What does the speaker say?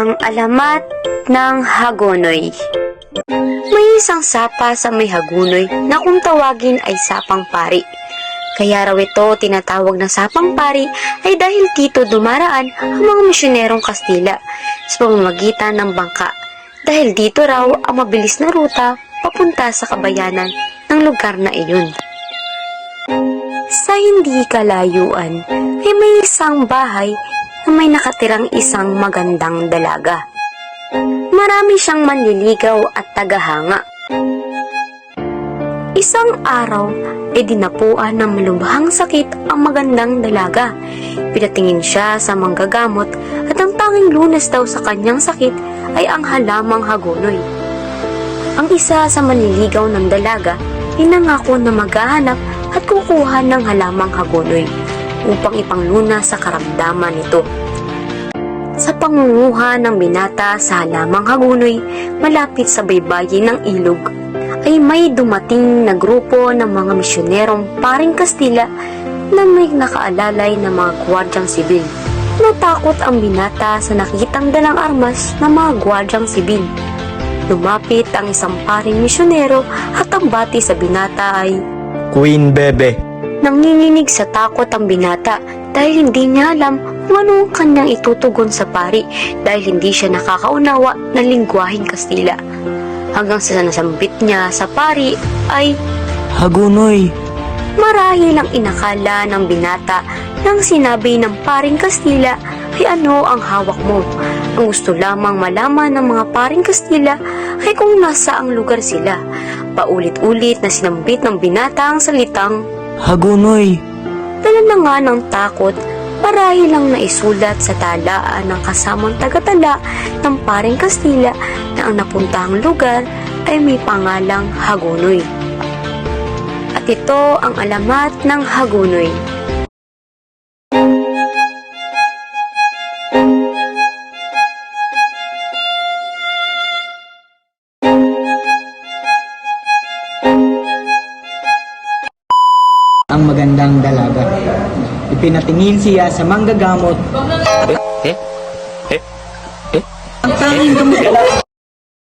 Ang alamat ng Hagonoy May isang sapa sa may Hagonoy na kung tawagin ay sapang pari. Kaya raw ito tinatawag na sapang pari ay dahil dito dumaraan ang mga misyonerong Kastila sa pamamagitan ng bangka. Dahil dito raw ang mabilis na ruta papunta sa kabayanan ng lugar na iyon. Sa hindi kalayuan ay may isang bahay na may nakatirang isang magandang dalaga. Marami siyang manliligaw at tagahanga. Isang araw ay dinapuan ng malubhang sakit ang magandang dalaga. Pinatingin siya sa manggagamot at ang tanging lunas daw sa kanyang sakit ay ang halamang hagunoy. Ang isa sa manliligaw ng dalaga ay na maghahanap at kukuha ng halamang hagunoy upang ipangluna sa karamdaman nito. Sa pangunguha ng binata sa halamang hagunoy malapit sa baybayin ng ilog, ay may dumating na grupo ng mga misyonerong paring Kastila na may nakaalalay na mga gwardyang sibil. Natakot ang binata sa nakitang dalang armas ng mga gwardyang sibil. Lumapit ang isang paring misyonero at ang bati sa binata ay Queen Bebe. Nanginginig sa takot ang binata dahil hindi niya alam kung ano ang kanyang itutugon sa pari dahil hindi siya nakakaunawa ng lingwaheng Kastila. Hanggang sa nasambit niya sa pari ay Hagunoy. marahil ang inakala ng binata nang sinabi ng paring Kastila ay ano ang hawak mo. Ang gusto lamang malaman ng mga paring Kastila ay kung nasa ang lugar sila. Paulit-ulit na sinambit ng binata ang salitang Hagunoy. Dala na nga ng takot, marahil lang naisulat sa talaan ng kasamang tagatala ng paring Kastila na ang napuntahang lugar ay may pangalang Hagunoy. At ito ang alamat ng Hagunoy. Ang magandang dalaga. Ipinatingin siya sa manggagamot. Eh? Eh? Eh? Ang tanging gamot